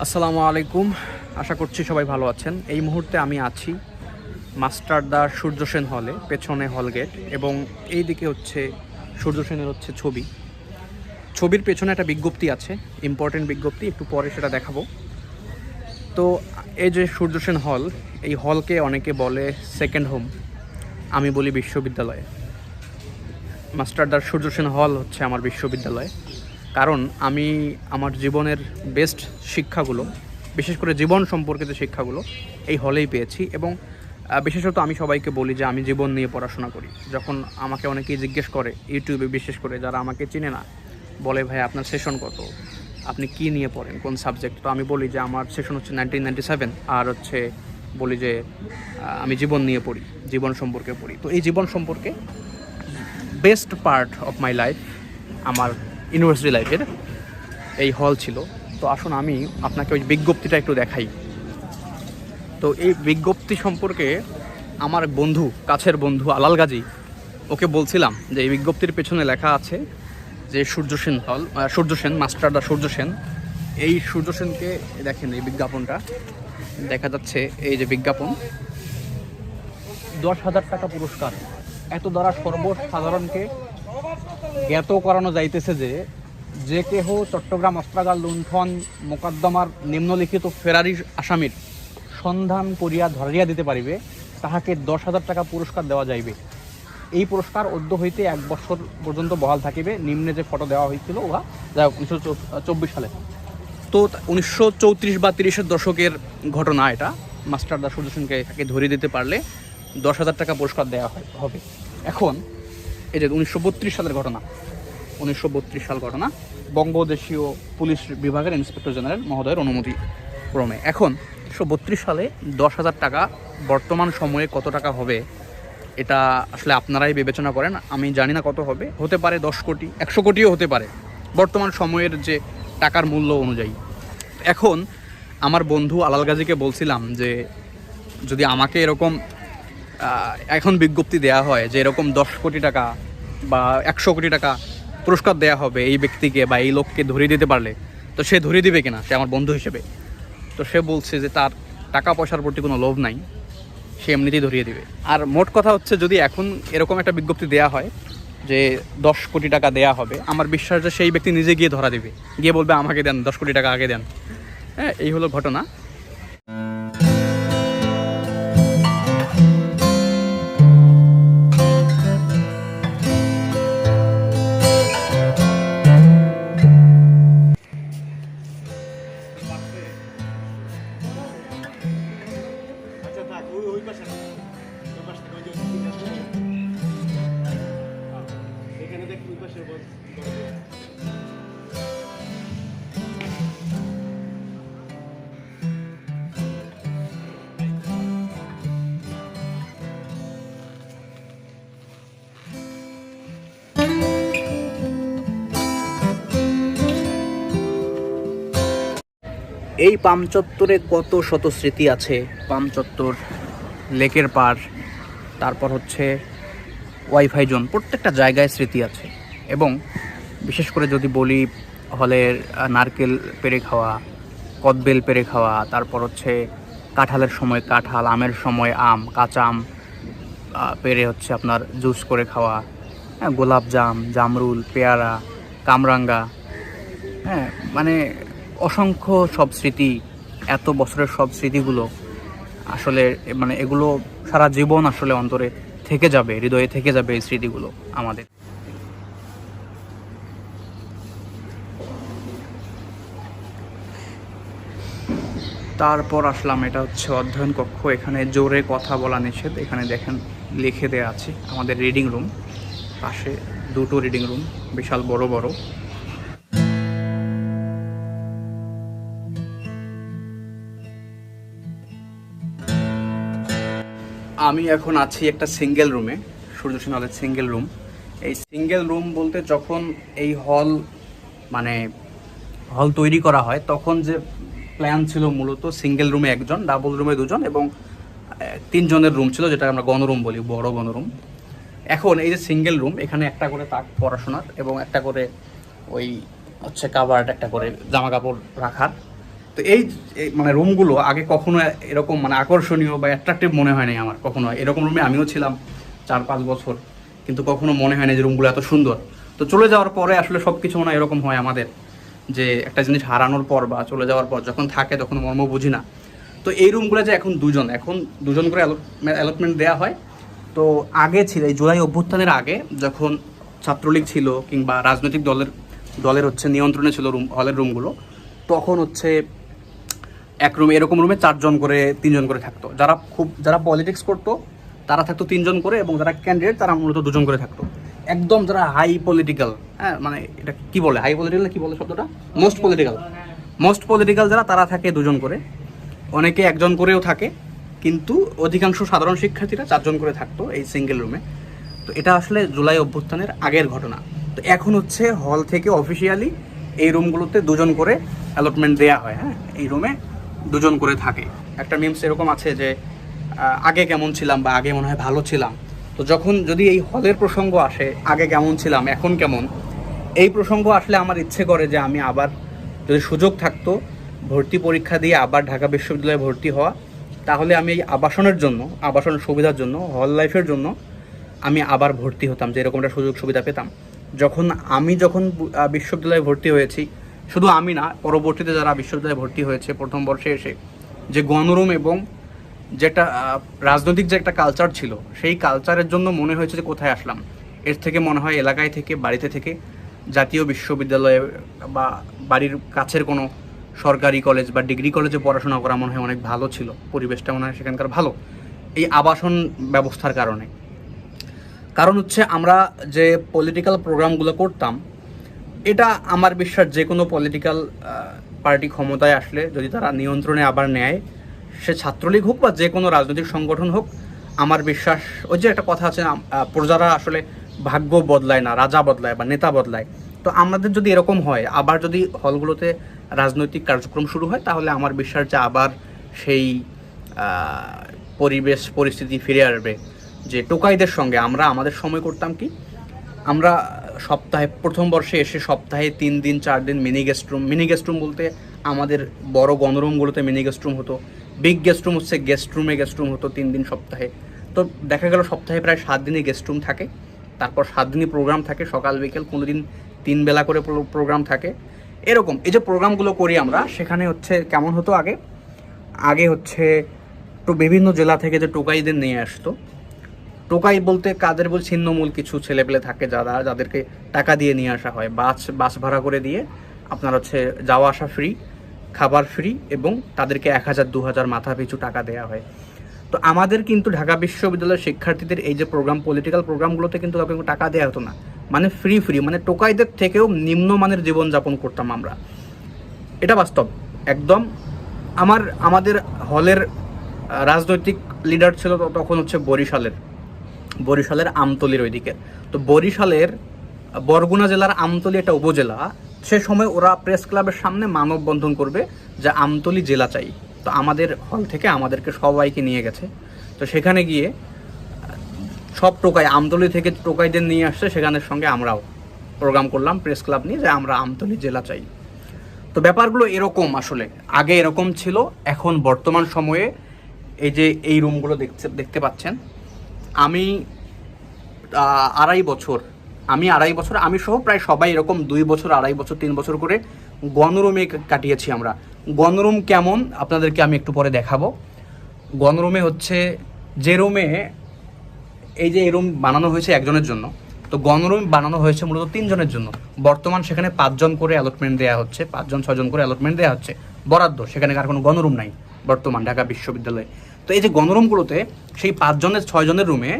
আসসালামু আলাইকুম। আশা করছি সবাই ভালো আছেন। এই মুহূর্তে আমি আছি মাস্টারদা সূর্য সেন হলে, পেছনে হল গেট এবং এই দিকে হচ্ছে সূর্য সেনের হচ্ছে ছবি। ছবির পেছনে একটা বিজ্ঞপ্তি আছে ইম্পর্টেন্ট বিজ্ঞপ্তি, একটু পরে সেটা দেখাবো। তো এই যে সূর্য সেন হল, এই হলকে অনেকে বলে সেকেন্ড হোম আমি বলি বিশ্ববিদ্যালয়ে। মাস্টারদার সূর্য সেন হল হচ্ছে আমার বিশ্ববিদ্যালয়। কারণ আমি আমার জীবনের বেস্ট শিক্ষাগুলো, বিশেষ করে জীবন সম্পর্কিত শিক্ষাগুলো এই হলেই পেয়েছি এবং বিশেষত আমি সবাইকে বলি যে আমি জীবন নিয়ে পড়াশোনা করি। যখন আমাকে অনেকেই জিজ্ঞেস করে ইউটিউবে বিশেষ করে যারা আমাকে চিনে না, বলে, ভাই, আপনার সেশন কত? আপনি কি নিয়ে পড়েন? কোন সাবজেক্ট তো আমি বলি যে আমার সেশন হচ্ছে নাইনটিন নাইনটি সেভেন আর হচ্ছে বলি যে আমি জীবন নিয়ে পড়ি, জীবন সম্পর্কে পড়ি। তো এই জীবন সম্পর্কে best part of my life আমার ইউনিভার্সিটি লাইফের এই হল ছিল। তো আসুন আমি আপনাকে ওই বিজ্ঞপ্তিটা একটু দেখাই। তো এই বিজ্ঞপ্তি সম্পর্কে আমার বন্ধু, কাছের বন্ধু আলাল গাজী, ওকে বলছিলাম যে এই বিজ্ঞপ্তির পেছনে লেখা আছে যে সূর্য সেন হল সূর্য সেন মাস্টার দা সূর্য সেন। এই সূর্য সেনকে দেখেন এই বিজ্ঞাপনটা। দেখা যাচ্ছে এই যে বিজ্ঞাপন। দশ হাজার টাকা পুরস্কার। এত দ্বারা সর্বসাধারণকে জ্ঞাত করানো যাইতেছে যে যে কেহ চট্টগ্রাম অস্ত্রাগার লুণ্ঠন মোকদ্দমার নিম্নলিখিত ফেরারি আসামির সন্ধান করিয়া ধরিয়া দিতে পারিবে, তাহাকে দশ হাজার টাকা পুরস্কার দেওয়া যাইবে। এই পুরস্কার অদ্য হইতে এক বছর পর্যন্ত বহাল থাকিবে। নিম্নে যে ফটো দেওয়া হয়েছিল ওরা যাই হোক, উনিশশো চব্বিশ সালে। তো উনিশশো চৌত্রিশ বা তিরিশের দশকের ঘটনা এটা। মাস্টার সূর্যসেনকে তাকে ধরিয়ে দিতে পারলে দশ হাজার টাকা পুরস্কার দেওয়া হবে। এখন এই যে উনিশশো বত্রিশ সালের ঘটনা। উনিশশো বত্রিশ সাল ঘটনা। বঙ্গদেশীয় পুলিশ বিভাগের ইন্সপেক্টর জেনারেল মহোদয়ের অনুমতি ক্রমে। এখন উনিশশো বত্রিশ সালে দশ হাজার টাকা বর্তমান সময়ে কত টাকা হবে, এটা আসলে আপনারাই বিবেচনা করেন। আমি জানি না কত হবে, হতে পারে দশ কোটি, একশো কোটিও হতে পারে বর্তমান সময়ের যে টাকার মূল্য অনুযায়ী। এখন আমার বন্ধু আলাল গাজীকে বলছিলাম যে, যদি আমাকে এরকম এখন বিজ্ঞপ্তি দেয়া হয় যে এরকম দশ কোটি টাকা বা একশো কোটি টাকা পুরস্কার দেয়া হবে এই ব্যক্তিকে বা এই লোককে ধরিয়ে দিতে পারলে। তো সে ধরিয়ে দিবে কিনা? সে আমার বন্ধু হিসেবে। তো সে বলছে যে তার টাকা পয়সার প্রতি কোনো লোভ নাই, সে এমনিতেই ধরিয়ে দিবে। আর মোট কথা হচ্ছে যদি এখন এরকম একটা বিজ্ঞপ্তি দেয়া হয় যে দশ কোটি টাকা দেয়া হবে, আমার বিশ্বাস যে সেই ব্যক্তি নিজে গিয়ে ধরা দেবে। গিয়ে বলবে, আমাকে দেন, দশ কোটি টাকা আগে দেন। হ্যাঁ এই হলো ঘটনা। এই পাম চত্বরে কত শত স্মৃতি আছে? পাম চত্বর লেকের পার, তারপর হচ্ছে ওয়াইফাই জোন, প্রত্যেকটা জায়গায় স্মৃতি আছে। এবং বিশেষ করে যদি বলি হলের নারকেল পেরে খাওয়া, কদবেল পেরে খাওয়া, তারপর হচ্ছে কাঁঠালের সময় কাঁঠাল, আমের সময় আম, কাঁচা আম পেরে হচ্ছে আপনার জুস করে খাওয়া হ্যাঁ গোলাপ জাম, জামরুল, পেয়ারা, কামরাঙ্গা হ্যাঁ মানে অসংখ্য সব স্মৃতি, এত বছরের সব স্মৃতিগুলো আসলে মানে এগুলো সারা জীবন আসলে অন্তরে থেকে যাবে, হৃদয়ে থেকে যাবে এই স্মৃতিগুলো আমাদের। তারপর আসলাম, এটা হচ্ছে অধ্যয়ন কক্ষ, এখানে জোরে কথা বলা নিষেধ, এখানে দেখেন লিখে দেওয়া আছে আমাদের রিডিং রুম পাশে দুটো রিডিং রুম বিশাল বড় বড়। আমি এখন আছি একটা সিঙ্গেল রুমে সূর্যসেন হলের সিঙ্গেল রুম এই সিঙ্গেল রুম বলতে যখন এই হল মানে হল তৈরি করা হয়, তখন যে প্ল্যান ছিল মূলত সিঙ্গেল রুমে একজন ডাবল রুমে দুজন এবং তিনজনের রুম ছিল যেটা আমরা গণরুম বলি, বড় গণরুম। এখন এই যে সিঙ্গেল রুম এখানে একটা করে তাক পড়াশোনার এবং একটা করে ওই হচ্ছে কাভার্ড একটা করে জামা কাপড় রাখার। তো এই মানে রুমগুলো আগে কখনো এরকম মানে আকর্ষণীয় বা অ্যাট্রাকটিভ মনে হয় নাই আমার, কখনো। এরকম রুমে আমিও ছিলাম চার পাঁচ বছর, কিন্তু কখনো মনে হয় না যে রুমগুলো এত সুন্দর। তো চলে যাওয়ার পরে আসলে সব কিছু মনে এরকম হয় আমাদের, যে একটা জিনিস হারানোর পর বা চলে যাওয়ার পর যখন থাকে তখন মর্ম বুঝি না। তো এই রুমগুলো যে এখন দুজন এখন দুজন করে অ্যালটমেন্ট দেওয়া হয়। তো আগে ছিল, এই জুলাই অভ্যুত্থানের আগে যখন ছাত্রলীগ ছিল কিংবা রাজনৈতিক দলের দলের হচ্ছে নিয়ন্ত্রণে ছিল রুম হলের রুমগুলো তখন হচ্ছে এক রুমে এরকম রুমে চারজন করে, তিনজন করে থাকতো। যারা খুব, যারা পলিটিক্স করতো, তারা থাকতো তিনজন করে এবং যারা ক্যান্ডিডেট তারা মূলত দুজন করে থাকতো। একদম যারা হাই পলিটিক্যাল হ্যাঁ মানে এটা কি বলে? হাই পলিটিক্যাল কি বলে শব্দটা? মোস্ট পলিটিক্যাল মোস্ট পলিটিক্যাল যারা, তারা থাকে দুজন করে। অনেকে একজন করেও থাকে, কিন্তু অধিকাংশ সাধারণ শিক্ষার্থীরা চারজন করে থাকতো এই সিঙ্গেল রুমে তো এটা আসলে জুলাই অভ্যুত্থানের আগের ঘটনা। তো এখন হচ্ছে হল থেকে অফিসিয়ালি এই রুমগুলোতে দুজন করে অ্যালটমেন্ট দেওয়া হয় হ্যাঁ এই রুমে দুজন করে থাকে। একটা মিমস এরকম আছে যে আগে কেমন ছিলাম বা আগে মনে হয় ভালো ছিলাম। তো যখন যদি এই হলের প্রসঙ্গ আসে, আগে কেমন ছিলাম, এখন কেমন, এই প্রসঙ্গ আসলে আমার ইচ্ছে করে যে আমি আবার যদি সুযোগ থাকতো, ভর্তি পরীক্ষা দিয়ে আবার ঢাকা বিশ্ববিদ্যালয়ে ভর্তি হওয়া, তাহলে আমি এই আবাসনের জন্য, আবাসনের সুবিধার জন্য, হল লাইফের জন্য আমি আবার ভর্তি হতাম, যে এরকম একটা সুযোগ সুবিধা পেতাম। যখন আমি যখন বিশ্ববিদ্যালয়ে ভর্তি হয়েছি শুধু আমি না, পরবর্তীতে যারা বিশ্ববিদ্যালয়ে ভর্তি হয়েছে, প্রথম বর্ষে এসে যে গণরুম এবং যেটা রাজনৈতিক যে একটা কালচার ছিল, সেই কালচারের জন্য মনে হয়েছে যে কোথায় আসলাম। এর থেকে মনে হয় এলাকায় থেকে, বাড়িতে থেকে জাতীয় বিশ্ববিদ্যালয়ে বা বাড়ির কাছের কোনো সরকারি কলেজ বা ডিগ্রি কলেজে পড়াশোনা করা মনে হয় অনেক ভালো ছিল। পরিবেশটা মনে হয় সেখানকার ভালো। এই আবাসন ব্যবস্থার কারণে। কারণ হচ্ছে আমরা যে পলিটিক্যাল প্রোগ্রামগুলো করতাম এটা আমার বিশ্বাস যে কোনো পলিটিক্যাল পার্টি ক্ষমতায় আসলে যদি তারা নিয়ন্ত্রণে আবার নেয়, সে ছাত্রলীগ হোক বা যে কোনো রাজনৈতিক সংগঠন হোক, আমার বিশ্বাস, ওই যে একটা কথা আছে প্রজারা আসলে ভাগ্য বদলায় না, রাজা বদলায় বা নেতা বদলায়। তো আমাদের যদি এরকম হয়, আবার যদি হলগুলোতে রাজনৈতিক কার্যক্রম শুরু হয়, তাহলে আমার বিশ্বাস যে আবার সেই পরিবেশ, পরিস্থিতি ফিরে আসবে। যে টোকাইদের সঙ্গে আমরা, আমাদের সময় করতাম কি? আমরা সপ্তাহে, প্রথম বর্ষে এসে সপ্তাহে তিন দিন, চার দিন mini guest room mini guest room বলতে আমাদের বড় গণরুমগুলোতে মিনি গেস্ট রুম হতো। বিগ গেস্ট রুম হচ্ছে গেস্ট রুমে গেস্ট রুম হতো তিন দিন সপ্তাহে। তো দেখা গেল সপ্তাহে প্রায় সাত দিনই গেস্ট রুম থাকে। তারপর সাত দিনই প্রোগ্রাম থাকে সকাল, বিকেল কোনো দিন তিন বেলা করে প্রোগ্রাম থাকে। এরকম, এই যে প্রোগ্রামগুলো করি আমরা, সেখানে হচ্ছে কেমন হতো আগে? আগে হচ্ছে তো বিভিন্ন জেলা থেকে যে টোকাইদের নিয়ে আসতো। টোকাই বলতে কাদের বল ছিন্নমূল কিছু ছেলেপেলে থাকে যারা, যাদেরকে টাকা দিয়ে নিয়ে আসা হয়। বাস বাস ভাড়া করে দিয়ে আপনার হচ্ছে যাওয়া আসা ফ্রি খাবার ফ্রি এবং তাদেরকে এক হাজার, দু হাজার মাথা পিছু টাকা দেওয়া হয়। তো আমাদের কিন্তু ঢাকা বিশ্ববিদ্যালয়ের শিক্ষার্থীদের এই যে প্রোগ্রাম পলিটিক্যাল প্রোগ্রামগুলোতে কিন্তু কাউকে টাকা দেওয়া হতো না। মানে ফ্রি ফ্রি মানে টোকাইদের থেকেও নিম্নমানের জীবনযাপন করতাম আমরা। এটা বাস্তব। একদম আমার, আমাদের হলের রাজনৈতিক লিডার ছিল তখন হচ্ছে বরিশালের। বরিশালের আমতলির ওইদিকে। তো বরিশালের, বরগুনা জেলার আমতলি একটা উপজেলা, সে সময় ওরা প্রেস ক্লাবের সামনে মানববন্ধন করবে যে আমতলি জেলা চাই। তো আমাদের হল থেকে আমাদেরকে সবাইকে নিয়ে গেছে। তো সেখানে গিয়ে, সব টোকাই, আমতলি থেকে টোকাইদের নিয়ে আসছে সেখানের সঙ্গে আমরাও প্রোগ্রাম করলাম প্রেস ক্লাব নিয়ে যে আমরা আমতলি জেলা চাই। তো ব্যাপারগুলো এরকম আসলে, আগে এরকম ছিল, এখন বর্তমান সময়ে এই যে এই রুমগুলো দেখতে দেখতে পাচ্ছেন আমি আড়াই বছর, আমি আড়াই বছর, আমি সহ প্রায় সবাই এরকম দুই বছর, আড়াই বছর, তিন বছর করে গণরুমে কাটিয়েছি আমরা। গণরুম কেমন? আপনাদেরকে আমি একটু পরে দেখাবো। গণরুমে হচ্ছে যে রুমে এই যে এই রুম বানানো হয়েছে একজনের জন্য, তো গণরুম বানানো হয়েছে মূলত তিনজনের জন্য। বর্তমান সেখানে পাঁচজন করে অ্যালটমেন্ট দেওয়া হচ্ছে, পাঁচজন ছজন করে অ্যালটমেন্ট দেওয়া হচ্ছে। বরাদ্দ, সেখানে আর কোনো গণরুম নাই বর্তমান ঢাকা বিশ্ববিদ্যালয়ে। তো এই যে গণরুমগুলোতে সেই পাঁচজনের, ছয়জনের রুমে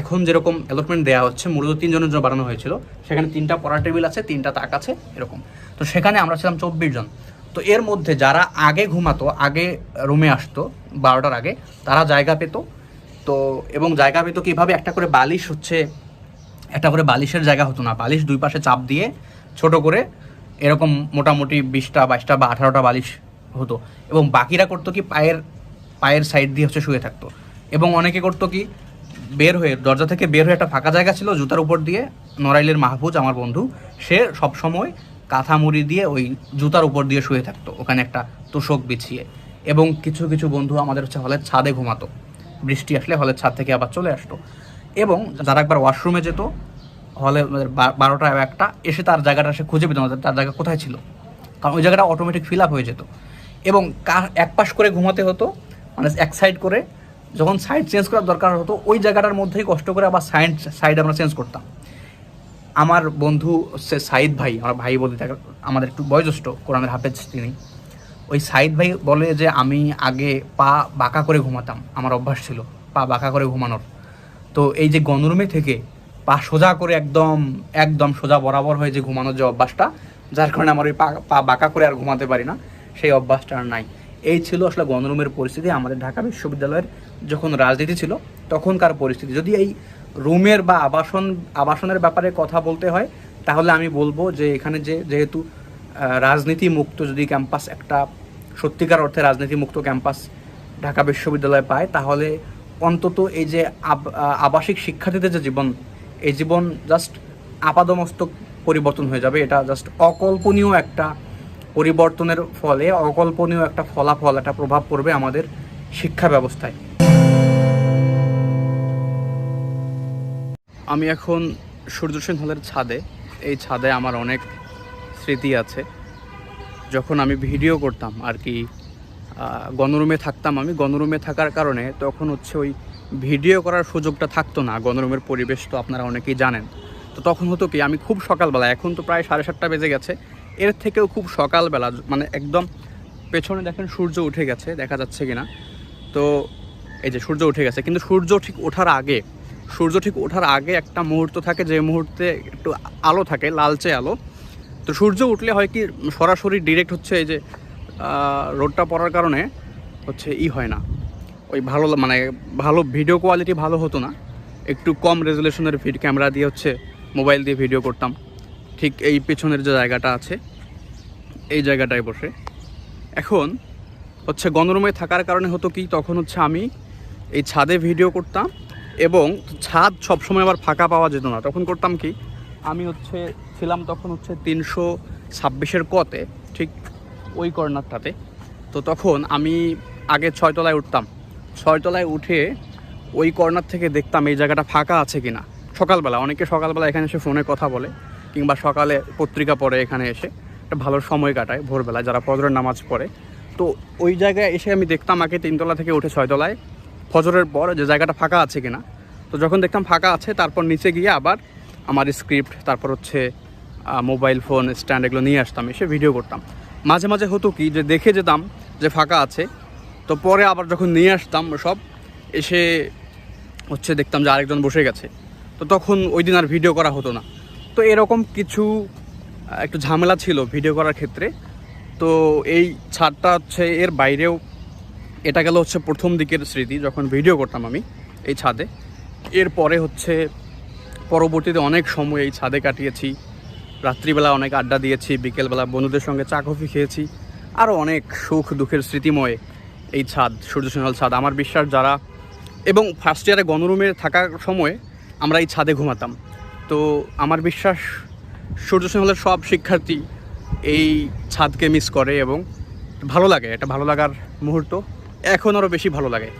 এখন যেরকম অ্যালটমেন্ট দেওয়া হচ্ছে, মূলত তিনজনের জন্য বানানো হয়েছিল, সেখানে তিনটা পড়া টেবিল আছে, তিনটা তাক আছে, এরকম। তো সেখানে আমরা ছিলাম চব্বিশ জন। তো এর মধ্যে যারা আগে ঘুমাতো, আগে রুমে আসতো, বারোটার আগে, তারা জায়গা পেতো। তো এবং জায়গা পেতো কীভাবে? একটা করে বালিশ হচ্ছে, একটা করে বালিশের জায়গা হতো না। বালিশ দুই পাশে চাপ দিয়ে ছোট করে এরকম মোটামুটি বিশটা, বাইশটা বা আঠারোটা বালিশ হতো। এবং বাকিরা করতো কি, পায়ের পায়ের সাইড দিয়ে হচ্ছে শুয়ে থাকতো। এবং অনেকে করতো কি, বের হয়ে, দরজা থেকে বের হয়ে একটা ফাঁকা জায়গা ছিল জুতার উপর দিয়ে, নড়াইলের মাহফুজ, আমার বন্ধু, সে সব সময় কাঁথা মুড়ি দিয়ে ওই জুতার উপর দিয়ে শুয়ে থাকতো, ওখানে একটা তোষক বিছিয়ে। এবং কিছু কিছু বন্ধু আমাদের হচ্ছে হলের ছাদে ঘুমাতো। বৃষ্টি আসলে হলের ছাদ থেকে আবার চলে আসতো। এবং যারা একবার ওয়াশরুমে যেত, হলে বারোটা একটা, এসে তার জায়গাটা সে খুঁজে পেত না তার জায়গা কোথায় ছিল। কারণ ওই জায়গাটা অটোমেটিক ফিল আপ হয়ে যেত। এবং এক পাশ করে ঘুমাতে হতো মানে এক সাইড করে, যখন সাইড চেঞ্জ করার দরকার হতো, ওই জায়গাটার মধ্যেই কষ্ট করে আবার সাইড সাইড আমরা চেঞ্জ করতাম। আমার বন্ধু হচ্ছে সাইদ ভাই, আমার ভাই বলতে তাকে আমাদের একটু বয়োজ্যেষ্ঠ, কোরআনের হাফেজ তিনি। ওই সাইদ ভাই বলে যে, আমি আগে পা বাঁকা করে ঘুমাতাম, আমার অভ্যাস ছিল, পা বাঁকা করে ঘুমানোর। তো এই যে গনরুমে থেকে পা সোজা করে একদম একদম সোজা বরাবর হয়ে যে ঘুমানোর যে অভ্যাসটা, যার কারণে আমার ওই পা পা বাঁকা করে আর ঘুমাতে পারি না, সেই অভ্যাসটা আর নাই। এই ছিল আসলে গণরুমের পরিস্থিতি, আমাদের ঢাকা বিশ্ববিদ্যালয়ের যখন রাজনীতি ছিল, তখনকার পরিস্থিতি। যদি এই রুমের বা আবাসন, আবাসনের ব্যাপারে কথা বলতে হয়, তাহলে আমি বলব যে এখানে যে যেহেতু রাজনীতি মুক্ত যদি ক্যাম্পাস, একটা সত্যিকার অর্থে রাজনীতি মুক্ত ক্যাম্পাস ঢাকা বিশ্ববিদ্যালয় পায়, তাহলে অন্তত এই যে আব- আবাসিক শিক্ষার্থীদের যে জীবন, এই জীবন জাস্ট আপাদমস্তক পরিবর্তন হয়ে যাবে। এটা জাস্ট অকল্পনীয় একটা পরিবর্তনের ফলে অকল্পনীয় একটা ফলাফল, একটা প্রভাব পড়বে আমাদের শিক্ষা ব্যবস্থায়। আমি এখন সূর্য সেন হলের ছাদে। এই ছাদে আমার অনেক স্মৃতি আছে। যখন আমি ভিডিও করতাম আর কি গণরুমে থাকতাম আমি, গণরুমে থাকার কারণে তখন হচ্ছে ওই ভিডিও করার সুযোগটা থাকতো না। গণরুমের পরিবেশ তো আপনারা অনেকেই জানেন। তো তখন হতো কি, আমি খুব সকালবেলা, এখন তো প্রায় সাড়ে সাতটা বেজে গেছে এর থেকেও খুব সকালবেলা মানে একদম পেছনে দেখেন সূর্য উঠে গেছে, দেখা যাচ্ছে কিনা। তো এই যে সূর্য উঠে গেছে, কিন্তু সূর্য ঠিক ওঠার আগে, সূর্য ঠিক ওঠার আগে একটা মুহূর্ত থাকে যে মুহূর্তে একটু আলো থাকে, লালচে আলো। তো সূর্য উঠলে হয় কি, সরাসরি ডিরেক্ট হচ্ছে এই যে রোডটা পড়ার কারণে হচ্ছে ই হয় না। ওই ভালো মানে ভালো ভিডিও কোয়ালিটি ভালো হতো না। একটু কম রেজুলেশনের ভিড ক্যামেরা দিয়ে হচ্ছে মোবাইল দিয়ে ভিডিও করতাম। ঠিক এই পেছনের যে জায়গাটা আছে, এই জায়গাটায় বসে। এখন হচ্ছে গণরুমে থাকার কারণে হতো কি, তখন হচ্ছে আমি এই ছাদে ভিডিও করতাম এবং ছাদ সবসময় আবার ফাঁকা পাওয়া যেত না। তখন করতাম কি, আমি হচ্ছে ছিলাম তখন হচ্ছে তিনশো ছাব্বিশের কতে, ঠিক ওই কর্নারটাতে তো তখন আমি আগে ছয়তলায় উঠতাম। ছয়তলায় উঠে ওই কর্নার থেকে দেখতাম এই জায়গাটা ফাঁকা আছে কি না সকালবেলা, অনেকে সকালবেলা এখানে এসে ফোনে কথা বলে। কিংবা সকালে পত্রিকা পড়ে এখানে এসে, একটা ভালো সময় কাটায় ভোরবেলা যারা ফজরের নামাজ পড়ে। তো ওই জায়গায় এসে আমি দেখতাম আগে তিনতলা থেকে উঠে ছয়তলায় ফজরের পর যে জায়গাটা ফাঁকা আছে কিনা, তো যখন দেখতাম ফাঁকা আছে, তারপর নিচে গিয়ে আবার আমার স্ক্রিপ্ট তারপর হচ্ছে মোবাইল ফোন স্ট্যান্ড এগুলো নিয়ে আসতাম, এসে ভিডিও করতাম। মাঝে মাঝে হতো কি যে দেখে যেতাম যে ফাঁকা আছে, তো পরে আবার যখন নিয়ে আসতাম সব, এসে হচ্ছে দেখতাম যে আরেকজন বসে গেছে। তো তখন ওই দিন আর ভিডিও করা হতো না। তো এরকম কিছু একটু ঝামেলা ছিল ভিডিও করার ক্ষেত্রে। তো এই ছাদটা হচ্ছে এর বাইরেও, এটা গেল হচ্ছে প্রথম দিকের স্মৃতি যখন ভিডিও করতাম আমি এই ছাদে। এরপরে হচ্ছে পরবর্তীতে অনেক সময় এই ছাদে কাটিয়েছি। রাত্রিবেলা অনেক আড্ডা দিয়েছি, বিকেলবেলা বন্ধুদের সঙ্গে চা কফি খেয়েছি। আরও অনেক সুখ দুঃখের স্মৃতিময় এই ছাদ সূর্য সিংহল ছাদ। আমার বিশ্বাস যারা, এবং ফার্স্ট ইয়ারে গণরুমে থাকার সময় আমরা এই ছাদে ঘুমাতাম। তো আমার বিশ্বাস সূর্য সিংহলের সব শিক্ষার্থী এই ছাদকে মিস করে এবং ভালো লাগে, এটা ভালো লাগার মুহূর্ত। এখন আরও বেশি ভালো লাগে।